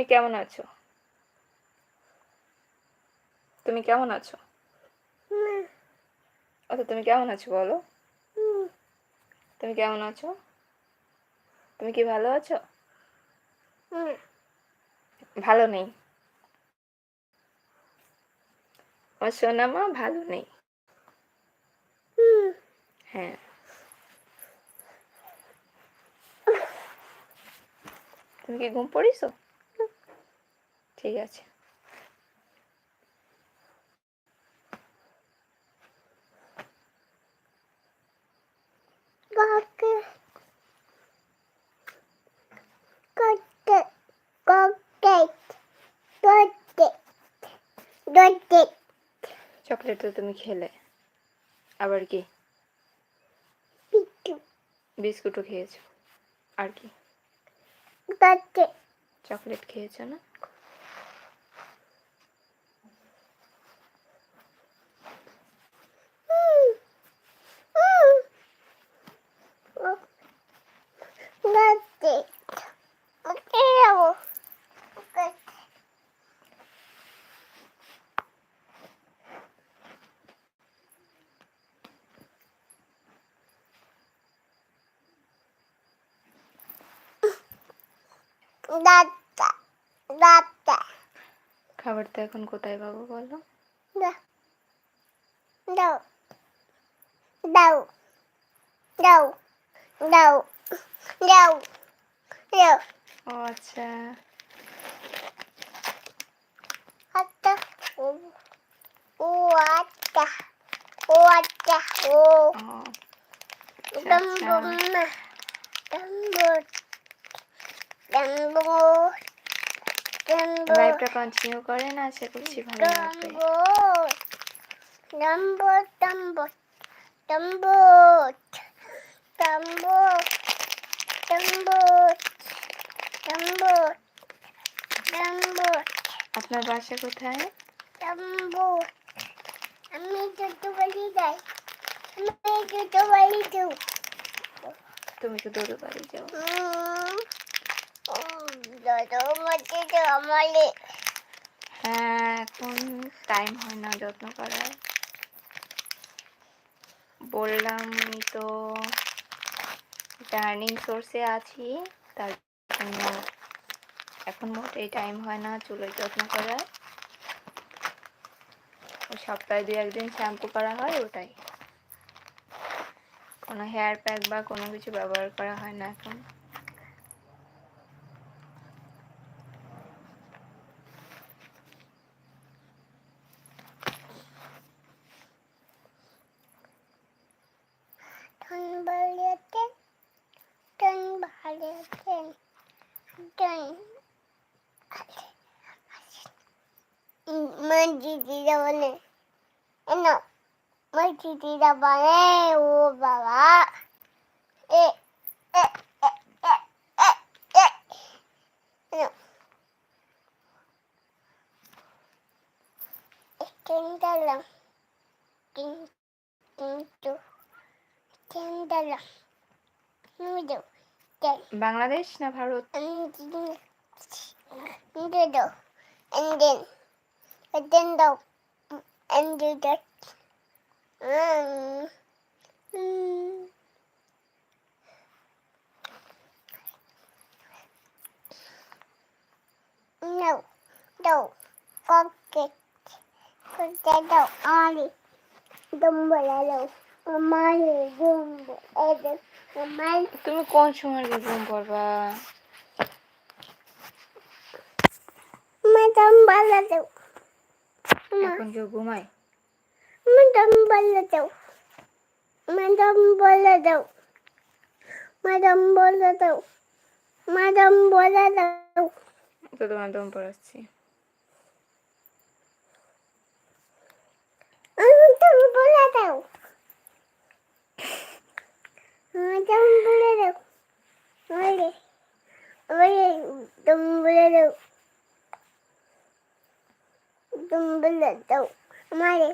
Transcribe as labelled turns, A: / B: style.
A: তুমি কেমন আছো? তুমি কেমন আছো? আচ্ছা তুমি কেমন আছো বলো? তুমি কেমন আছো? তুমি কি ভালো আছো? ভালো নেই। আমার সোনা মা ভালো নেই। হ্যাঁ। তুমি কি ঘুম পড়িছো ঠিক আছে. চকলেট তো তুমি খেলে। আবার কি? বিস্কুটও খেয়েছো। আর কি. চকলেট খেয়েছো না?
B: Dada. Dada.
A: খাবার তো এখন কোথায় পাবো বলো.
B: Đâu. Đâu. Đâu. Đâu. Đâu. Đâu.
A: ও আচ্ছা.
B: Hatta. O. Hatta. O.
A: ও আচ্ছা.
B: Dum bum. Dum
A: লাইভটা কন্টিনিউ করেন আশা করছি ভালো লাগবে।
B: Dumbo, Dumbo, Dumbo, Dumbo,
A: আপনার বাসা কোথায়?
B: Dumbo. আমি দুটো বলি যাই। আমি দুটো বলি যাও
A: তুমি তো দৌড়ে বাড়ি যাও হ্যাঁ এখন টাইম হয় না যত্ন করার? বললাম তো জার্নিং সোর্সে আছি, তার জন্য এখন মোটেই টাইম হয় না চুলের যত্ন করার। সপ্তাহে দু একদিন শ্যাম্পু করা হয়, ওটাই। কোনো হেয়ার প্যাক বা কোনো কিছু ব্যবহার করা হয় না এখন।
B: మంచిది రావాలి ఎన్నో మంచిది రావాలి ఓ బాబా ఏ తింటలం తింటూ తింటలం నువ్వు এ এ এ এ A N Kendala. Kintu. Kendala. Noodle. Then.
A: Bangladesh না Bharat
B: And then. Noodle. And then. And then the. And do that. Um. Mm. No. No. Pocket. Potato. Ali. Dumbbell. Amali. Dumbo.
A: তুমি কোন সময় ঘুম পড়বা
B: Madam Balado.
A: এখন কেউ ঘুমায়
B: Madam Balado. Madam Balado. Madam Balado. Madam Balado.
A: তো তোমার দম পড়াচ্ছি
B: തുമ്പിലെത്തും തുമ്പിലെത്തും അമ്മാരെ